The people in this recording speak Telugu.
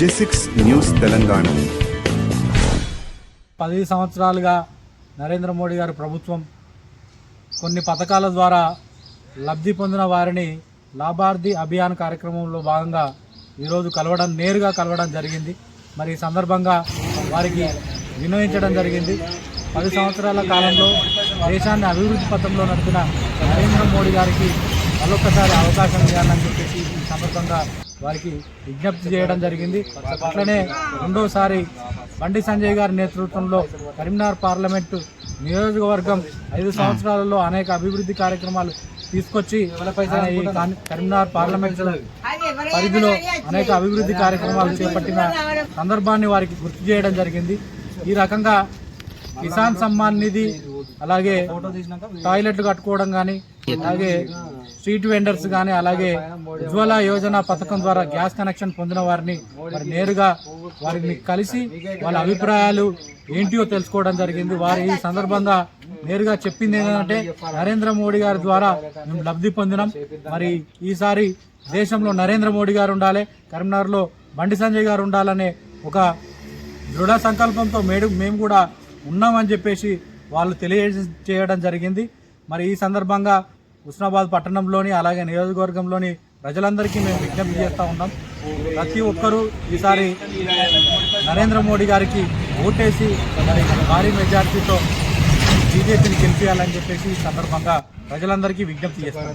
జెసిక్స్ న్యూస్ తెలంగాణ. పది సంవత్సరాలుగా నరేంద్ర మోడీ గారి ప్రభుత్వం కొన్ని పథకాల ద్వారా లబ్ధి పొందిన వారిని లాభార్థి అభియాన్ కార్యక్రమంలో భాగంగా ఈరోజు కలవడం నేరుగా కలవడం జరిగింది. మరి ఈ సందర్భంగా వారికి వినియోగించడం జరిగింది. పది సంవత్సరాల కాలంలో దేశాన్ని అభివృద్ధి పథంలో నడిపిన నరేంద్ర మోడీ గారికి మరొకసారి అవకాశం ఇవ్వాలని చెప్పేసి సందర్భంగా వారికి విజ్ఞప్తి చేయడం జరిగింది. అట్లనే రెండోసారి బండి సంజయ్ గారి నేతృత్వంలో కరీంనగర్ పార్లమెంటు నియోజకవర్గం ఐదు సంవత్సరాలలో అనేక అభివృద్ధి కార్యక్రమాలు తీసుకొచ్చి ఈ కరీంనగర్ పార్లమెంట్ పరిధిలో అనేక అభివృద్ధి కార్యక్రమాలు చేపట్టిన సందర్భాన్ని వారికి గుర్తు చేయడం జరిగింది. ఈ రకంగా కిసాన్ సమ్మాన్ నిధి అలాగే టాయిలెట్లు కట్టుకోవడం కానీ అలాగే స్ట్రీట్ వెండర్స్ కానీ అలాగే ఉజ్వల యోజన పథకం ద్వారా గ్యాస్ కనెక్షన్ పొందిన వారిని మరి నేరుగా వారిని కలిసి వాళ్ళ అభిప్రాయాలు ఏంటియో తెలుసుకోవడం జరిగింది. వారి ఈ సందర్భంగా నేరుగా చెప్పింది ఏంటంటే నరేంద్ర మోడీ గారి ద్వారా మేము లబ్ధి పొందినాం. మరి ఈసారి దేశంలో నరేంద్ర మోడీ గారు ఉండాలి కరీంనగర్లో బండి సంజయ్ గారు ఉండాలనే ఒక దృఢ సంకల్పంతో మేడు మేము కూడా ఉన్నామని చెప్పేసి వాళ్ళు తెలియజేయడం జరిగింది. మరి ఈ సందర్భంగా హుస్నాబాద్ పట్టణంలోని అలాగే నియోజకవర్గంలోని ప్రజలందరికీ మేము విజ్ఞప్తి చేస్తూ ఉన్నాం. ప్రతి ఒక్కరూ ఈసారి నరేంద్ర మోడీ గారికి ఓటేసి మరి భారీ మెజార్టీతో బీజేపీని గెలిపించాలని చెప్పేసి ఈ సందర్భంగా ప్రజలందరికీ విజ్ఞప్తి చేస్తాం.